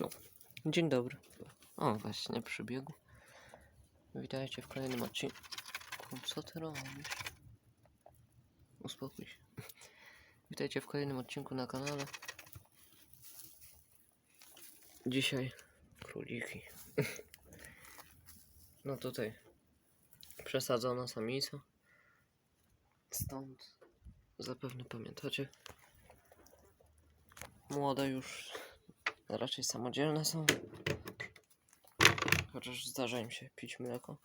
No, dzień dobry. O, właśnie przybiegł. Witajcie w kolejnym odcinku. Co ty robisz? Uspokój się. Witajcie w kolejnym odcinku na kanale. Dzisiaj króliki. No tutaj przesadzona samica. Stąd zapewne pamiętacie. Młode już raczej samodzielne są. Chociaż zdarza im się pić mleko.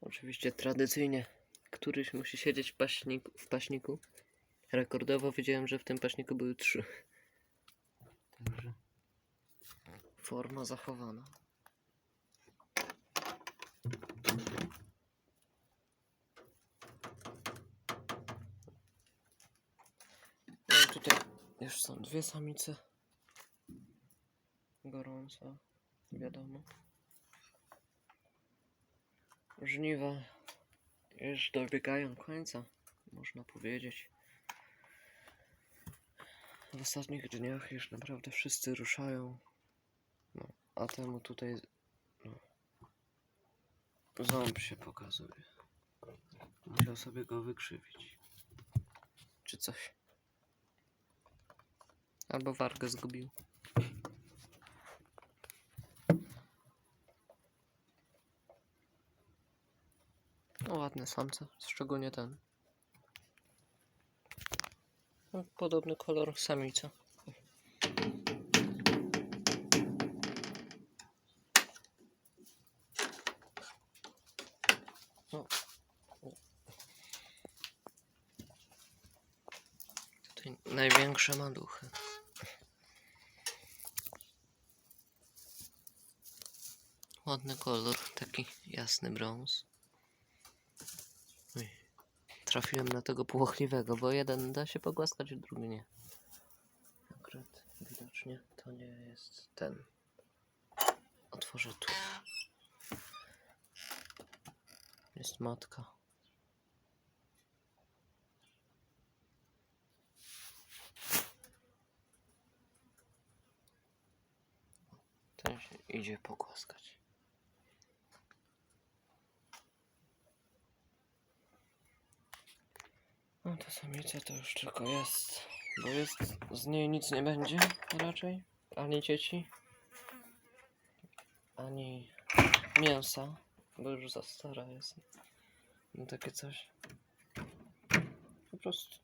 Oczywiście tradycyjnie któryś musi siedzieć w paśniku. W paśniku. Rekordowo wiedziałem, że w tym paśniku były trzy. Także forma zachowana. Tutaj już są dwie samice. Gorąco, wiadomo. Żniwa już dobiegają końca, można powiedzieć. W ostatnich dniach już naprawdę wszyscy ruszają. No, a temu tutaj no, ząb się pokazuje. Musiał sobie go wykrzywić. Czy coś. Albo wargę zgubił. No ładne samce, szczególnie ten. No, Podobny kolor samica. O. Największe maluchy. Ładny kolor, taki jasny brąz. Oj, Trafiłem na tego płochliwego, bo jeden da się pogłaskać, drugi nie. Akurat widocznie to nie jest ten. Otworzę tu. Jest matka. Ten się idzie pogłaskać. No ta samica to już tylko jest, bo jest, z niej nic nie będzie raczej, ani dzieci, ani mięsa, bo już za stara jest. No takie coś. Po prostu,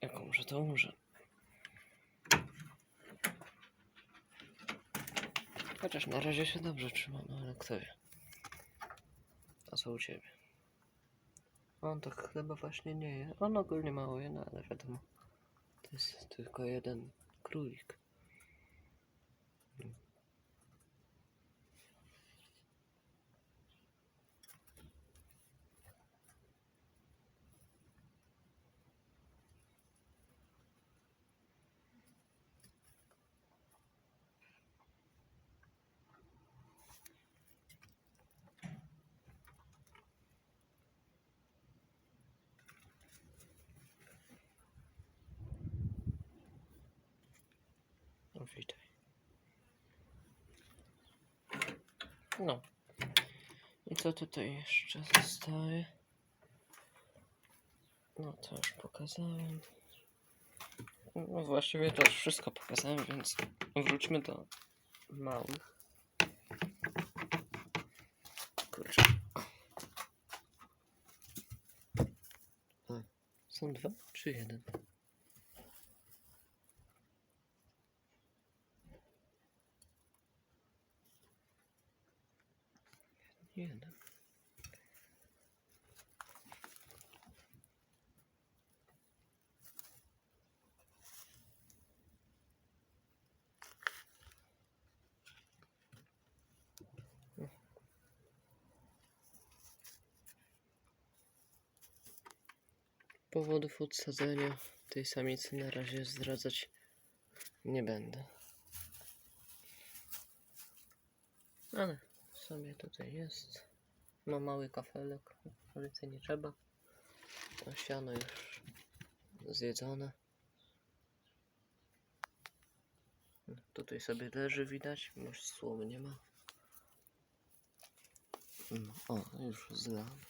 jak umrze, to umrze. Chociaż na razie się dobrze trzyma, no ale kto wie. A co u ciebie? On tak chyba właśnie nie je. On ogólnie mało je, no ale wiadomo. To jest tylko jeden królik. Witaj. No. I co tutaj jeszcze zostaje? No to już pokazałem. No właściwie to już wszystko pokazałem, więc wróćmy do małych. Kurczę. O. Są dwa czy? Jeden. Powodów odsadzenia tej samicy na razie zdradzać nie będę. Ale sobie tutaj jest. Ma mały kafelek, więcej nie trzeba. To siano już zjedzone. Tutaj sobie leży widać, już słomy nie ma. No, o, już zlałem.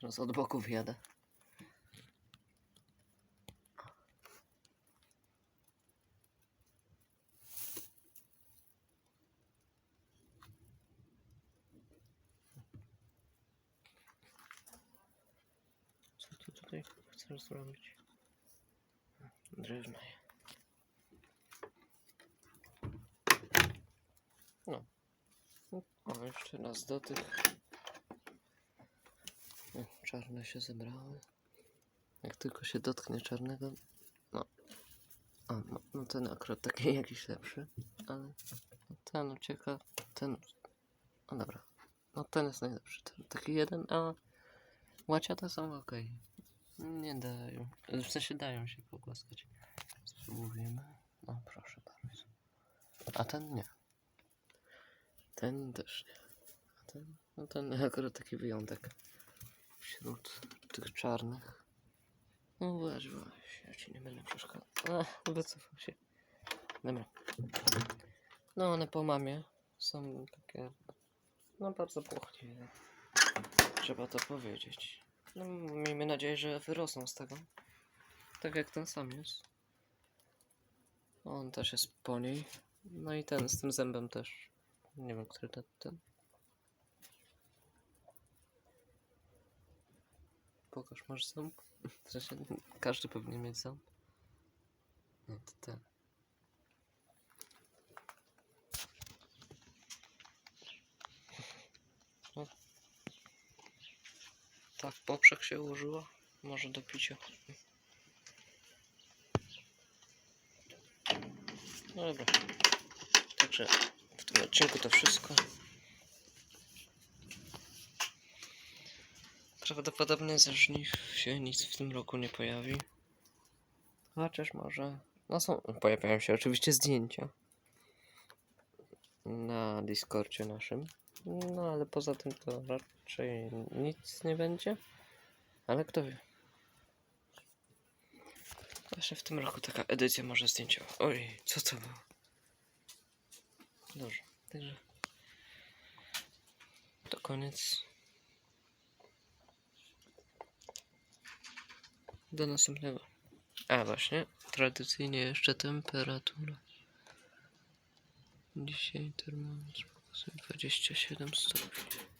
Teraz od boku wjadę. Co ty tutaj chcesz zrobić? Drewno. No. O, jeszcze raz do tych. O, czarne się zebrały. Jak tylko się dotknie czarnego. No. A, no, no ten akurat taki jakiś lepszy. Ale ten ucieka. Ten. No dobra. No ten jest najlepszy. Ten, taki jeden, a łaciate są ok. Nie dają. W sensie dają się pogłaskać. Spróbujemy. No proszę bardzo. A ten nie. Ten też nie. A ten, no ten akurat taki wyjątek. Wśród tych czarnych. No weź, weź, ja ci nie będę przeszkadzał. A, wycofał się. Dobra. No one po mamie są takie, no bardzo płochliwe. Trzeba to powiedzieć. No miejmy nadzieję, że wyrosną z tego. Tak jak ten sam jest. On też jest po niej. No i ten z tym zębem też. Nie wiem, który to ten. Pokaż, masz ząb? W sensie, każdy powinien mieć ząb. No to ten. Tak, poprzek się ułożyło. Może do picia. Dobra. Także w tym odcinku to wszystko. Prawdopodobnie ze żniw się nic w tym roku nie pojawi. Chociaż może. No są. Pojawiają się oczywiście zdjęcia. Na Discordzie naszym. No ale poza tym to raczej nic nie będzie. Ale kto wie. Jeszcze w tym roku taka edycja może zdjęciowa. Oj, co to było? Dobrze, także to koniec. Do następnego. A właśnie, tradycyjnie jeszcze temperatura. Dzisiaj termometr 27 stopni.